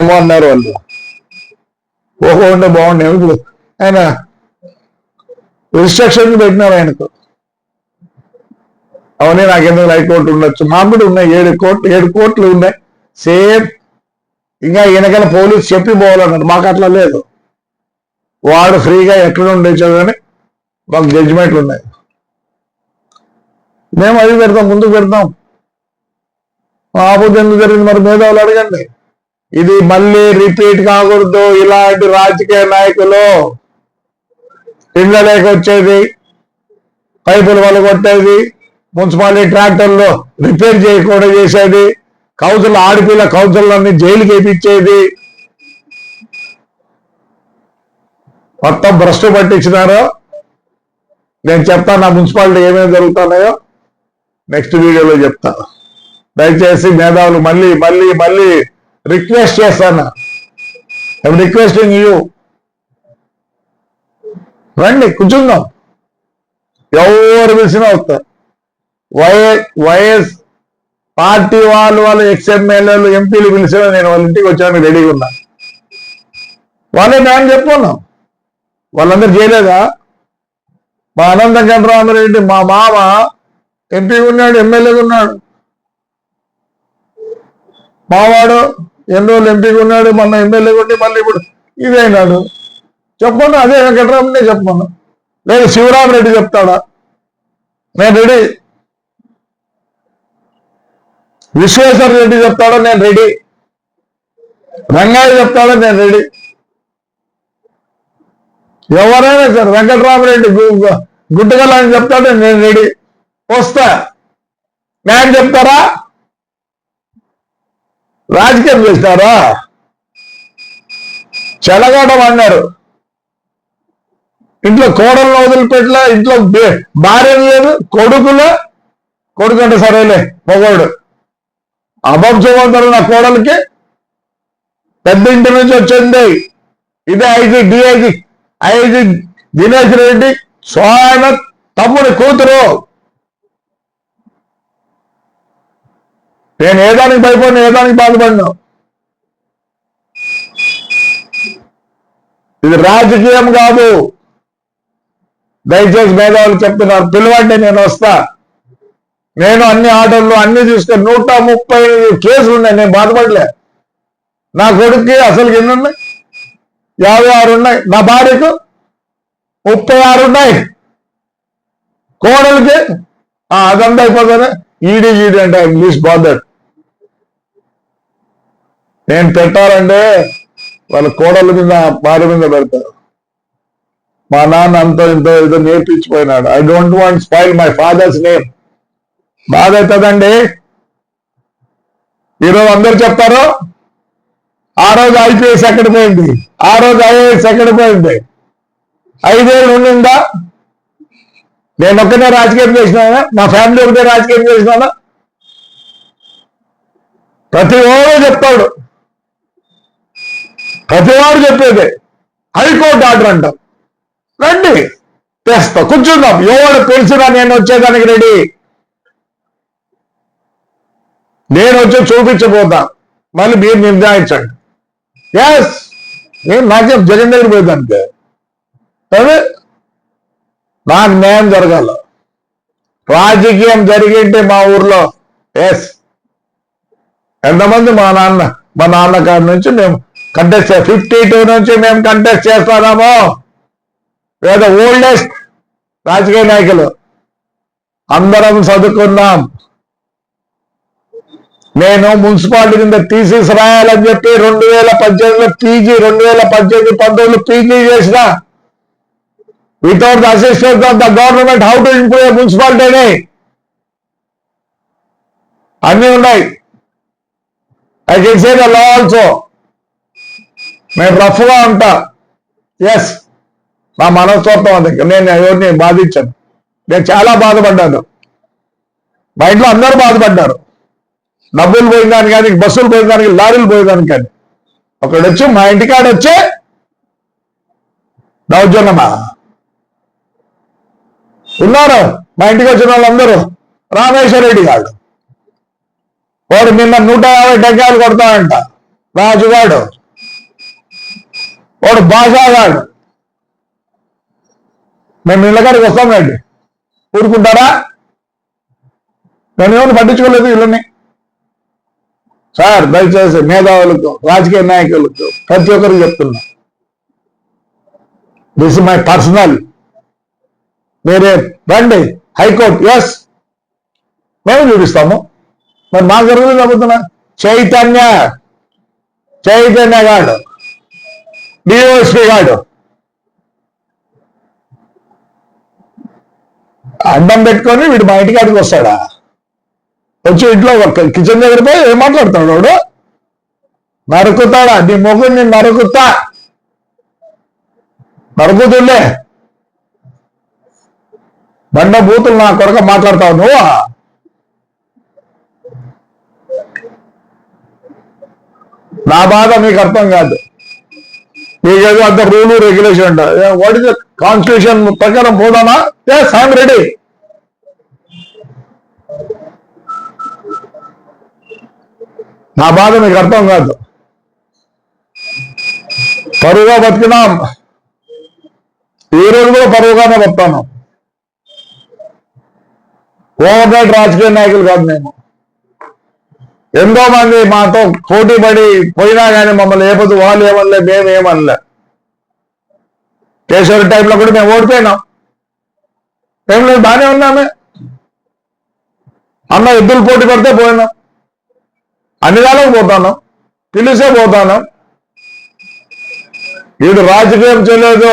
ఏమో అన్నారు వాళ్ళు? ఓహో ఉంటే బాగుండే ఇప్పుడు ఆయన రిస్ట్రక్షన్ పెట్టినారు ఆయనకు. అవునే నాకు ఎందుకు హైకోర్టు ఉండొచ్చు? మాకు కూడా ఉన్నాయి ఏడు కోట్లు ఏడు కోట్లు ఉన్నాయి. సేమ్ ఇంకా వెనకాల పోలీస్ చెప్పి పోవాలన్నాడు మాకు అట్లా లేదు. వాడు ఫ్రీగా ఎక్కడ ఉండొచ్చు కానీ మాకు జడ్జిమెంట్లు ఉన్నాయి. మేము అది పెడతాం ముందుకు పెడతాం. ఆపోతే ఎందుకు జరిగింది? మరి మేధావులు అడగండి. ఇది మళ్ళీ రిపీట్ కాకూడదు. ఇలాంటి రాజకీయ నాయకులు ఇళ్ళలేక వచ్చేది పైపులు వల్ల కొట్టేది మున్సిపాలిటీ ట్రాక్టర్లు రిపేర్ చేయకుండా చేసేది కౌజుల ఆడపిల్ల కౌజులన్నీ జైలుకి వేపించేది. మొత్తం భ్రష్టు పట్టించినారో. నేను చెప్తాను నా మున్సిపాలిటీ ఏమేమి జరుగుతున్నాయో. నెక్స్ట్ వీడియోలో చెప్తా దయచేసి మేధావులు మళ్ళీ మళ్ళీ మళ్ళీ రిక్వెస్ట్ చేస్తాను ఐఎమ్ రిక్వెస్టింగ్ యూ రండి కూర్చుందాం. ఎవరు పిలిచినా వస్తారు వైఎస్ వైఎస్ పార్టీ వాళ్ళు వాళ్ళు ఎక్స్ ఎంపీలు పిలిచినా నేను వాళ్ళ ఇంటికి వచ్చాను రెడీగా ఉన్నా. వాళ్ళే నేను చెప్పుకున్నాం. వాళ్ళందరూ చేయలేదా? మా అనంత చంద్రరామరెడ్డి మా మామ ఎంపీ ఉన్నాడు ఎమ్మెల్యేగా ఉన్నాడు. మావాడు ఎన్ని రోజులు ఎంపీగా ఉన్నాడు మొన్న ఎమ్మెల్యేగా ఉండి మళ్ళీ ఇప్పుడు ఇదైనాడు చెప్పను అదే వెంకటరామనే చెప్పను. లేదు శివరామరెడ్డి చెప్తాడా? నేను రెడీ. విశ్వేశ్వర రెడ్డి చెప్తాడా? నేను రెడీ. రంగయ్య చెప్తాడా? నేను రెడీ. ఎవరైనా సరే వెంకటరామరెడ్డి గుడ్డగల అని చెప్తాడో నేను రెడీ. వస్తా. నేను చెప్తారా? రాజకీయం చేసినారా? చెలగడం అన్నారు ఇంట్లో కోడలను వదిలిపెట్టలే ఇంట్లో భార్య లేదు కొడుకులు. కొడుకు అంటే సరేలే మగవాడు. అభంశవంతులు నా కోడలికి పెద్ద ఇంటి నుంచి వచ్చింది. ఇదే IG DIG IG Dinesh Reddy స్వాయన తమ్ముడి కూతురు. నేను ఏదానికి భయపడిన ఏదానికి బాధపడినా. ఇది రాజకీయం కాదు. దయచేసి మేధావులు చెప్తున్నారు పిలవండి నేను వస్తా. నేను అన్ని ఆర్డర్లు అన్ని తీసుకొని నూట ముప్పై కేసులు ఉన్నాయి నేను బాధపడలే. నా కొడుక్కి అసలు ఎన్ని ఉన్నాయి? యాభై ఆరు ఉన్నాయి. నా భార్యకు ముప్పై ఆరు ఉన్నాయి. కోడలికి? అదంతా అయిపోతానే ఈడీ ఈడీ అంటే ఇంగ్లీష్ బాదర్ నేను పెట్టాలంటే వాళ్ళ కోడల మీద భార్య మీద పెడతారు. మా నాన్న అంత ఇంత ఏదో నేర్పించిపోయినాడు. I don't want spoil my father's name బాధ అవుతుందండి ఈరోజు అందరు చెప్తారు? ఆ రోజు ఐపీఎస్ ఎక్కడ పోయింది? ఆ రోజు ఐఏఎస్ ఎక్కడ పోయింది? ఐదేళ్ళు ఉండిందా? నేను ఒక్కనే రాజకీయం చేసినానా? మా ఫ్యామిలీ ఒకటే రాజకీయం చేసినానా? ప్రతి ఓడో చెప్తాడు. ప్రతివాడు చెప్పేదే హైకోర్టు ఆర్డర్ అంటాం. రండి. తెస్తా కూర్చుందాం. ఎవడు పిలిచినా నేను వచ్చేదానికి రెడీ. నేను వచ్చి చూపించబోతా. మళ్ళీ మీరు నిర్ణయించండి. ఎస్ నేను నాకేం జగన్ దగ్గర పోయిందంటే సరే. నాకు న్యాయం జరగాల. రాజకీయం జరిగింటే మా ఊర్లో. ఎస్ ఎంతమంది మా నాన్న మా నాన్న కాడి నుంచి మేము కంటెస్ట్ ఫిఫ్టీ టూ నుంచి మేము కంటెస్ట్ చేస్తున్నాము. లేదా ఓల్డెస్ట్ రాజకీయ నాయకులు. అందరం చదువుకున్నాం. నేను మున్సిపాలిటీ కింద టీసీస్ రాయాలని చెప్పి రెండు వేల పద్దెనిమిదిలో పీజీ రెండు వేల పద్దెనిమిది పంతొమ్మిది పీజీ చేసిన. Without the assistance of the government how to improve మున్సిపాలిటీని అన్నీ ఉన్నాయి. I can say the law also నేను రఫ్గా ఉంటా. ఎస్ నా మనస్తత్వం అది. నేను ఎవరిని బాధించాను. నేను చాలా బాధపడ్డాను. మా ఇంట్లో అందరూ బాధపడ్డారు. డబ్బులు పోయిందానికి కానీ బస్సులు పోయిందానికి లారీలు పోయేదానికి కానీ. ఒకడు వచ్చి మా ఇంటికాడ వచ్చే దౌర్జన్యమా ఉన్నారు. మా ఇంటికి వచ్చిన వాళ్ళందరూ రామేశ్వరరెడ్డి గారు. వాడు నిన్న నూట యాభై టెంకాయలు కొడతాడంట. రాజుగాడు. వాడు భాషాగాడు మేము ఇళ్ళకాడికి వస్తాం రండి. ఊరుకుంటారా? నేను ఏమైనా పట్టించుకోలేదు వీళ్ళని సార్ దయచేసి మేధావులకు రాజకీయ నాయకులకు ప్రతి ఒక్కరికి చెప్తున్నా. దిస్ మై పర్సనల్ మీరే రండి. హైకోర్టు ఎస్ మేము చూపిస్తాము. మరి మా జరుగుతుంది చెబుతున్నా చైతన్య. చైతన్య గాడు. డిఓఎస్పీ గాడు. అడ్డం పెట్టుకొని వీడు మా ఇంటికి వస్తాడా? వచ్చి ఇంట్లో ఒక కిచెన్ దగ్గర పోయి ఏం మాట్లాడుతాడు వాడు? నరుకుతాడా? నీ నేను నరుకుతా. నరుకుతుండే. బండ బూతులు నా కొరక మాట్లాడతావు నువ్వు? నా బాధ మీకు అర్థం కాదు. నీకేదో అంత rule regulation what is constitution ప్రకారం పోదామా? Yes I'm ready. నా బాధ మీకు అర్థం కాదు. పరువుగా బతికినాం. ఈ రోజు కూడా పరువుగానే బతాను ఓవర్ నైట్ రాజకీయ నాయకులు కాదు మేము ఎంతో మంది మాతో పోటీ పడి పోయినా కానీ మమ్మల్ని ఏపదు వాళ్ళు ఏమనలే మేము ఏమనలే. కేశవరి టైంలో కూడా మేము ఓడిపోయినాం. ఏం లేదు బాగానే ఉన్నామే. అన్న ఎద్దులు పోటీ పడితే పోయినాం. అన్ని దానికి పోతాను పిలిచే పోతాను వీడు రాజకీయం చేయలేదు.